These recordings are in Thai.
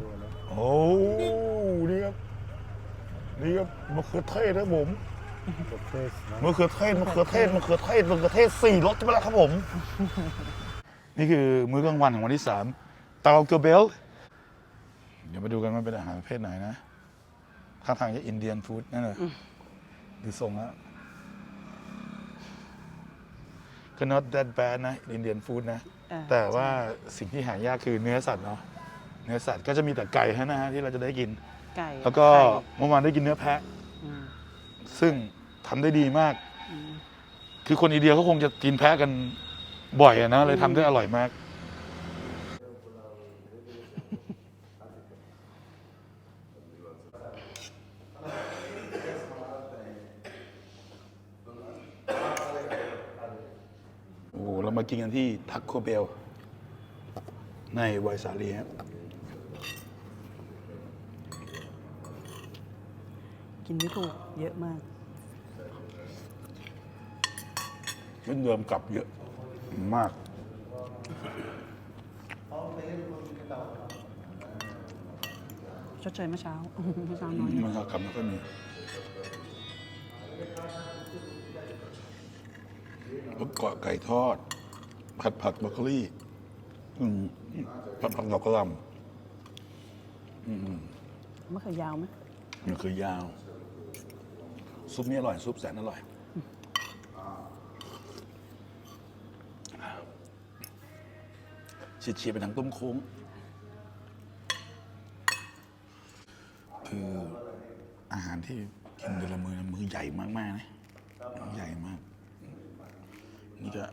ตัวนะโอ้นี่ครับนี่ครับมะเขือเทศครับผมประเทศนะมะเขือเทศมะเขือเทศมะเขือเทศมะเขือเทศสี่รสไปแล้วครับผม นี่คือมื้อกลางวันของวันที่สามเตาเกอร์เบลเดี๋ยวมาดูกันว่าเป็นอาหารประเภทไหนนะท่าทางจะอินเดียนฟู้ดนั่นแหละดูทรงแล้วก็ not that bad นะอินเดียนฟู้ดนะอ่าแต่ว่าสิ่งที่หายากคือเนื้อสัตว์เนาะ เนื้อสัตว์ก็จะมีแต่ไก่เท่านะฮะที่เราจะได้กิน ไก่แล้วก็ไข่เมื่อวานได้กินเนื้อแพะ อืมซึ่งทำได้ดีมาก อืม คือคนอินเดียเขาคงจะกินแพะกันบ่อยอะนะเลยทำได้อร่อยมาก โอ้โหเรามากินกันที่ทักโคเบล ในไวสาลีครับ กินไม่ถูกเยอะมากเงินเดิมกลับเยอะมาก ชดเชยเมื่อเช้าเมื่อเช้าน้อยมันกลับมาก็มีแล้วเกาะไก่ทอด ผัดผัดบรอกโคลีอืมผัดผักดอกกระหลมะเขือยาวไหมำมันคือยาว ซุปนี้อร่อย ซุปแสนอร่อยเฉีดไปทางต้มโค้ง คืออาหารที่กินเดือนละมือมือใหญ่มากๆนะมือใหญ่มาก นี่ก็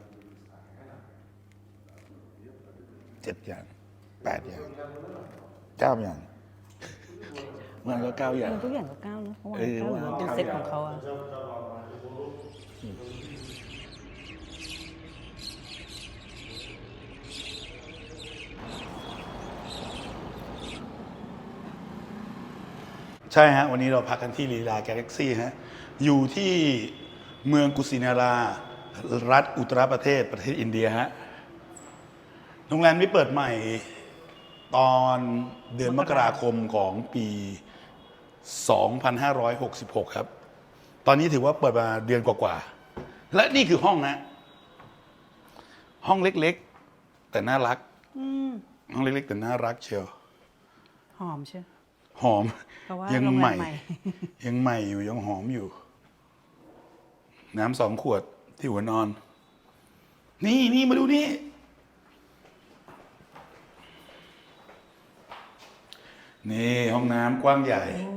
เจ็ดอย่างแปดอย่างเก้าอย่าง มันก็เก้าอย่างมันทุกอย่างก็ก้าวนะเพราะว่าเออก้าวหรือว่า เป็นก้าวเซ็ตอย่างของเขาอะใช่ฮะ วันนี้เราพักกันที่ลีลาแกล็กซี่ฮะ อยู่ที่เมืองกุสินารา รัฐอุตรประเทศประเทศอินเดียฮะ โรงแรมนี้เปิดใหม่ตอนเดือนมกราคมของปี 2566 ครับ ตอนนี้ถือว่าเปิดมาเดือนกว่าๆ และนี่คือห้องนะ ห้องเล็กๆ แต่น่ารัก อืมห้องเล็กๆ แต่น่ารักเชียว หอมเชียวหอม เพราะว่ายังโรงแรมใหม่ใหม่ ยังใหม่อยู่ยังหอมอยู่ น้ำสองขวดที่หัวนอน นี่นี่มาดูนี่ นี่ห้องน้ำกว้างใหญ่ โอ้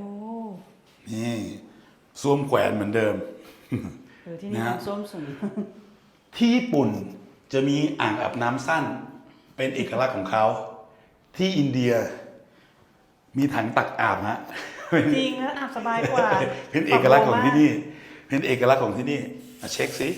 นี่ส้วมแขวนเหมือนเดิม เออที่นี่นะฮะ น้ำส้วมสูง ที่ญี่ปุ่นจะมีอ่างอาบน้ำสั้น เป็นเอกลักษณ์ของเขา ที่อินเดีย มีถังตักอาบฮะ จริงแล้วอาบสบายกว่าเป็นเอกลักษณ์ของที่นี่ เป็นเอกลักษณ์ของที่นี่มาเช็คสิ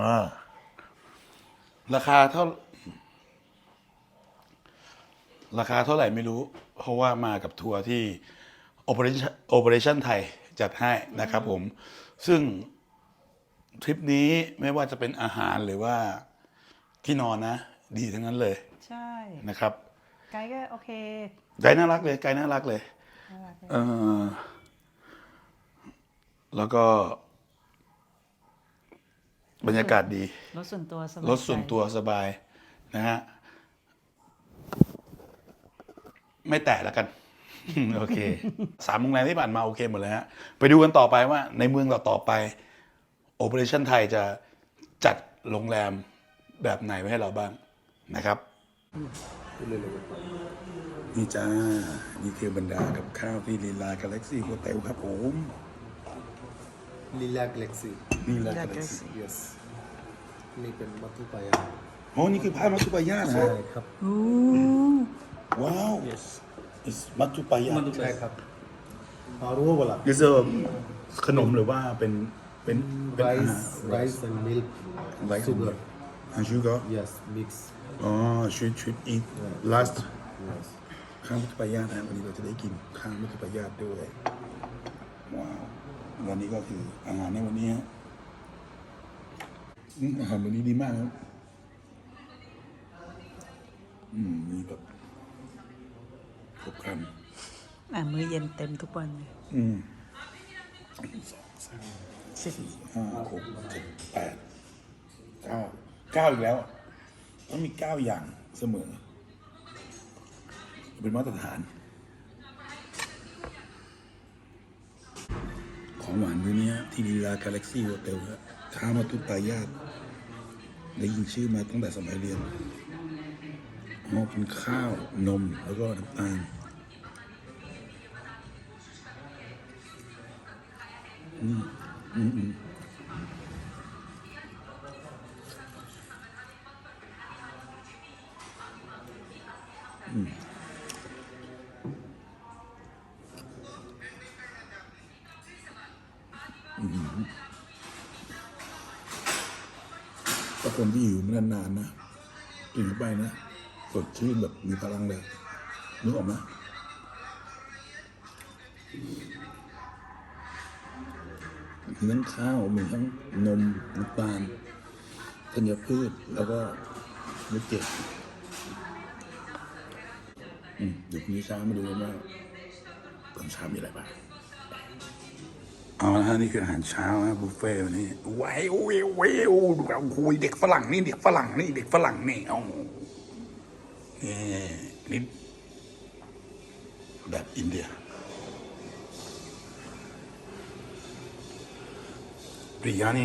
อ่าราคาเท่า ราคาเท่าไหร่ไม่รู้ เพราะว่ามากับทัวร์ที่ Operation Operation ไทยจัดให้นะครับผม ซึ่งทริปนี้ไม่ว่าจะเป็นอาหารหรือว่าที่นอนนะ ดีทั้งนั้นเลยใช่ นะครับ ไกด์ก็โอเค ไกด์น่ารักเลย ไกด์น่ารักเลย น่ารักเลย เออแล้วก็ บรรยากาศดี รถส่วนตัวสบายรถส่วนตัวสบายนะฮะ ไม่แตะแล้วกัน โอเค สามโรงแรมที่ผ่านมาโอเคหมดเลยฮะ ไปดูกันต่อไปว่าในเมืองต่อๆไป Operation ไทยจะจัดโรงแรมแบบไหนไว้ให้เราบ้างนะครับนี่จ้า นี่คือบรรดากับข้าวที่ลีลากาแล็กซี่โฮเทลครับผมลีลา Galaxy นี่แหละกาแล็กซี่ yes นี่เป็นมัตตุปายาโอ้นี่คือผ้ามัตตุปายานะใช่ฮะครับ โอ้ว้าว yes it's มัตตุปายาใช่ครับอารัวเวลาคือเซอร์ขนมหรือว่าเป็นเป็นเป็นอาหาร rice rice and milk like sugar and sugar yes mix อ๋อ should should eat last yes ข้าวมุกปายาตนะวันนี้เราจะได้กินข้าวมุกปายาตด้วย ว้าว วันนี้ก็คืออาหารในวันนี้ฮะ อืมอาหารวันนี้ดีมากครับ อืมมีแบบครบครันอะมื้อเย็นเต็มทุกวันเลยอืมสองสามสี่ห้าหกเจ็ดแปดเก้าเก้าอีกแล้วอะต้องมีเก้าอย่างเสมอ เป็นมาตรฐาน ของหวานมื้อเนี้ยที่ลีลากาแล็กซี่โฮเทลครับข้าวมาตุตายาตได้ยินชื่อมาตั้งแต่สมัยเรียนมอเป็นข้าวนมแล้วก็น้ำตาล ถ้าคนที่อยู่นานๆนะกินเข้าไปนะสดชื่นแบบมีพลังเลยนึกออกไหมมีทั้งข้าวมีทั้งนมน้ำตาลธัญพืชแล้วก็เนื้อเจ็ดอืมเดี๋ยวนี้เช้ามาดูว่าตอนเช้ามีอะไรบ้าง เอาละฮะนี่คืออาหารเช้านะบุฟเฟ่ต์วันนี้ว้าวเววเวดูแบบคุยเด็กฝรั่งนี่เด็กฝรั่งนี่เด็กฝรั่งนี่เอานี่นี่แบบอินเดียบริยานี